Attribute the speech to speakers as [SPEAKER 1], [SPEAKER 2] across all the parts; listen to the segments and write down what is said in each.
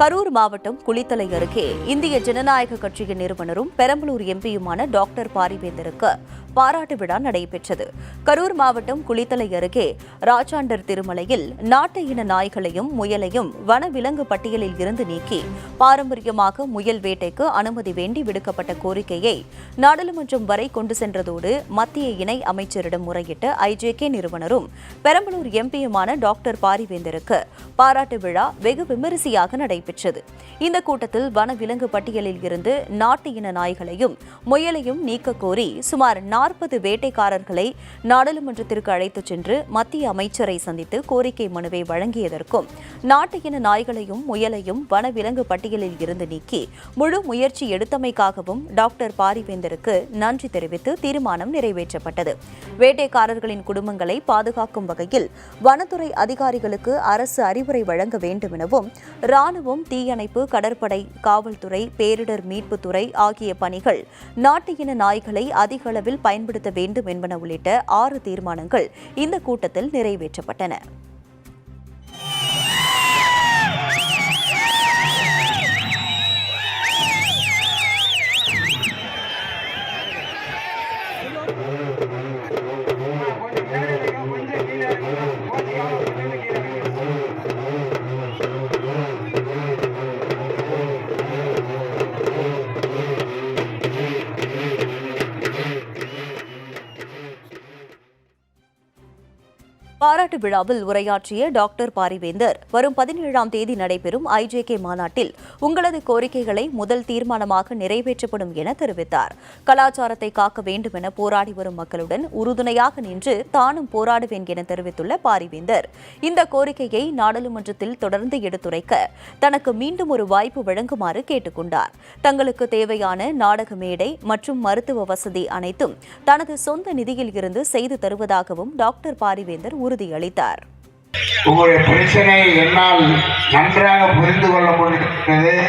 [SPEAKER 1] கரூர் மாவட்டம் குளித்தலை அருகே இந்திய ஜனநாயக கட்சியின் நிறுவனரும் பெரம்பலூர் எம்பியுமான டாக்டர் பாரிவேந்தருக்கு பாராட்டு விழா நடைபெற்றது. கரூர் மாவட்டம் குளித்தலை அருகே ராஜாண்டர் திருமலையில் நாட்டு இன நாய்களையும் முயலையும் வனவிலங்கு பட்டியலில் இருந்து நீக்கி பாரம்பரியமாக முயல் வேட்டைக்கு அனுமதி வேண்டி விடுக்கப்பட்ட கோரிக்கையை நாடாளுமன்றம் வரை கொண்டு சென்றதோடு மத்திய இணை அமைச்சரிடம் முறையிட்ட ஐஜேகே நிறுவனரும் பெரம்பலூர் எம்பியுமான டாக்டர் பாரிவேந்தருக்கு பாராட்டு விழா வெகு விமரிசையாக நடைபெற்றது. இந்த கூட்டத்தில் வனவிலங்கு பட்டியலில் இருந்து நாட்டு இன நாய்களையும் முயலையும் நீக்க கோரி சுமார் நாற்பது வேட்டைக்காரர்களை நாடாளுமன்றத்திற்கு அழைத்துச் சென்று மத்திய அமைச்சரை சந்தித்து கோரிக்கை மனுவை வழங்கியதற்கும் நாட்டு இன நாய்களையும் முயலையும் வனவிலங்கு பட்டியலில் இருந்து நீக்கி முழு முயற்சி எடுத்தமைக்காகவும் டாக்டர் பாரிவேந்தருக்கு நன்றி தெரிவித்து தீர்மானம் நிறைவேற்றப்பட்டது. வேட்டைக்காரர்களின் குடும்பங்களை பாதுகாக்கும் வகையில் வனத்துறை அதிகாரிகளுக்கு அரசு அறிவுரை வழங்க வேண்டும் எனவும் ராணுவம் தீயணைப்பு கடற்படை காவல்துறை பேரிடர் மீட்புத்துறை ஆகிய பணிகள் நாட்டு இன நாய்களை அதிக அளவில் பயன்படுத்த வேண்டும் என்பன உள்ளிட்ட ஆறு தீர்மானங்கள் இந்த கூட்டத்தில் நிறைவேற்றப்பட்டன. பாராட்டு விழாவில் உரையாற்றிய டாக்டர் பாரிவேந்தர் வரும் பதினேழாம் தேதி நடைபெறும் ஐஜேகே மாநாட்டில் உங்களது கோரிக்கைகளை முதல் தீர்மானமாக நிறைவேற்றப்படும் என தெரிவித்தார். கலாச்சாரத்தை காக்க வேண்டும் என போராடி வரும் மக்களுடன் உறுதுணையாக நின்று தானும் போராடுவேன் என தெரிவித்துள்ள பாரிவேந்தர் இந்த கோரிக்கையை நாடாளுமன்றத்தில் தொடர்ந்து எடுத்துரைக்க தனக்கு மீண்டும் ஒரு வாய்ப்பு வழங்குமாறு கேட்டுக்கொண்டார். தங்களுக்கு தேவையான நாடக மேடை மற்றும் மருத்துவ வசதி அனைத்தும் தனது சொந்த நிதியில் இருந்து செய்து தருவதாகவும் டாக்டர் பாரிவேந்தர் உறுதியளித்தார்.
[SPEAKER 2] உங்களுடைய பிரச்சனையை என்னால் நன்றாக புரிந்து கொள்ள முடிகிறது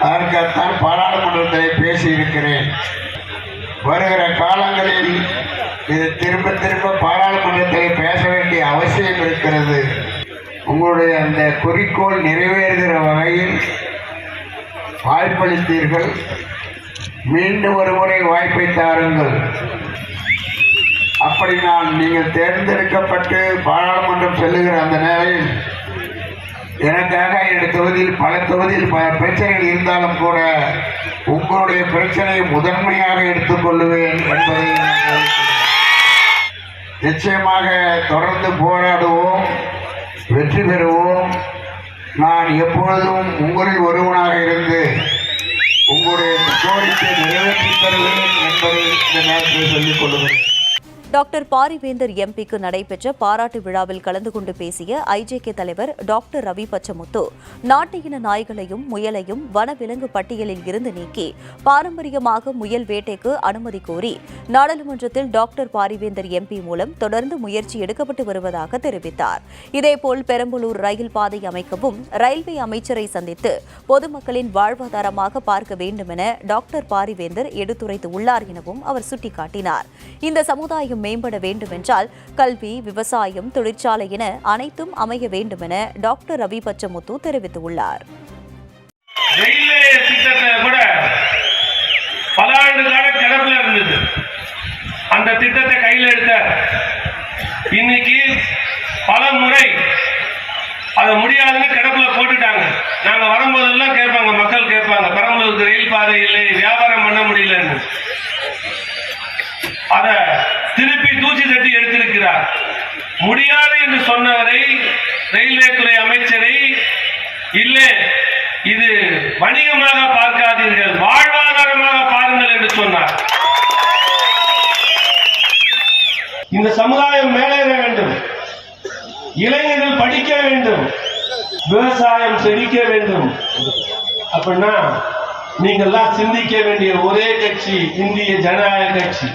[SPEAKER 2] அதற்காகத்தான் பாராளுமன்றத்தில் பேசியிருக்கிறேன். வருகிற காலங்களில் இது திரும்ப திரும்ப பாராளுமன்றத்தில் பேச வேண்டிய அவசியம் இருக்கிறது. உங்களுடைய அந்த குறிக்கோள் நிறைவேறுகிற வகையில் வாய்ப்பளித்தீர்கள். மீண்டும் ஒரு முறை வாய்ப்பை தாருங்கள். அப்படி நான் நீங்கள் தேர்ந்தெடுக்கப்பட்டு பாராளுமன்றம் செல்லுகிற அந்த நேரையில் எனக்காக என்னுடைய தொகுதியில் பல தொகுதியில் பல பிரச்சனைகள் இருந்தாலும் கூட உங்களுடைய பிரச்சனையை முதன்மையாக எடுத்துக்கொள்ளுவேன் என்பதை நிச்சயமாக தொடர்ந்து போராடுவோம் வெற்றி பெறுவோம். நான் எப்பொழுதும் உங்களில் ஒருவனாக இருந்து உங்களுடைய கோரிக்கை நிறைவேற்றி தருவேன் என்பதை இந்த நேரத்தில் சொல்லிக் கொள்ளுகிறேன்
[SPEAKER 1] டாக்டர் பாரிவேந்தர் எம்பிக்கு நடைபெற்ற பாராட்டு விழாவில் கலந்து கொண்டு பேசிய ஐஜேகே தலைவர் டாக்டர் ரவி பச்சமுத்து நாட்டு இன நாய்களையும் முயலையும் வனவிலங்கு பட்டியலில் இருந்து நீக்கி பாரம்பரியமாக முயல் வேட்டைக்கு அனுமதி கோரி நாடாளுமன்றத்தில் டாக்டர் பாரிவேந்தர் எம்பி மூலம் தொடர்ந்து முயற்சி எடுக்கப்பட்டு வருவதாக தெரிவித்தார். இதேபோல் பெரம்பலூர் ரயில் பாதை அமைக்கவும் ரயில்வே அமைச்சரை சந்தித்து பொதுமக்களின் வாழ்வாதாரமாக பார்க்க வேண்டும் என டாக்டர் பாரிவேந்தர் எடுத்துரைத்துள்ளார் எனவும் அவர் சுட்டிக்காட்டினார். இந்த சமுதாயம் மேம்பட வேண்டுமென்றால் கல்வி விவசாயம் தொழிற்சாலை என அனைத்தும் அமைய என டாக்டர் ரவி பச்சமுத்து தெரிவித்துள்ளார்
[SPEAKER 3] பல ஆண்டு கால கிடப்பில் இருந்தது. அந்த திட்டத்தை கையில் இன்னைக்கு பல முறை அதை முடியாதுன்னு கிடப்புல போட்டுட்டாங்க. நாங்க வரும்போதெல்லாம் கேட்பாங்க மக்கள் கேட்பாங்க பெரம்பலூருக்கு ரயில் பாதை இல்லை வியாபாரம் பண்ண முடியலன்னு. தூசி தட்டி எடுத்திருக்கிறார். முடியாது என்று சொன்னவரை ரயில்வே துறை அமைச்சரை இல்லை இது வணிகமாக பார்க்காதீர்கள் வாழ்வாதாரமாக பாருங்கள் என்று சொன்னார். இந்த சமுதாயம் மேலேற வேண்டும். இளைஞர்கள் படிக்க வேண்டும். விவசாயம் செழிக்க வேண்டும். அப்படின்னா நீங்கள்லாம் சிந்திக்க வேண்டிய ஒரே கட்சி இந்திய ஜனநாயக கட்சி.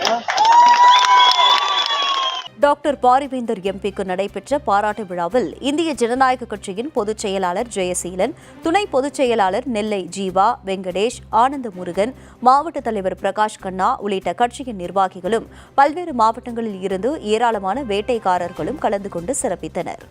[SPEAKER 1] டாக்டர் பாரிவேந்தர் எம்பிக்கு நடைபெற்ற பாராட்டு விழாவில் இந்திய ஜனநாயக கட்சியின் பொதுச் செயலாளர் ஜெயசீலன் துணை பொதுச் செயலாளர் நெல்லை ஜீவா வெங்கடேஷ் ஆனந்த முருகன் மாவட்ட தலைவர் பிரகாஷ் கண்ணா உள்ளிட்ட கட்சியின் நிர்வாகிகளும் பல்வேறு மாவட்டங்களில் இருந்து ஏராளமான வேட்டைக்காரர்களும் கலந்து கொண்டு சிறப்பித்தனர்.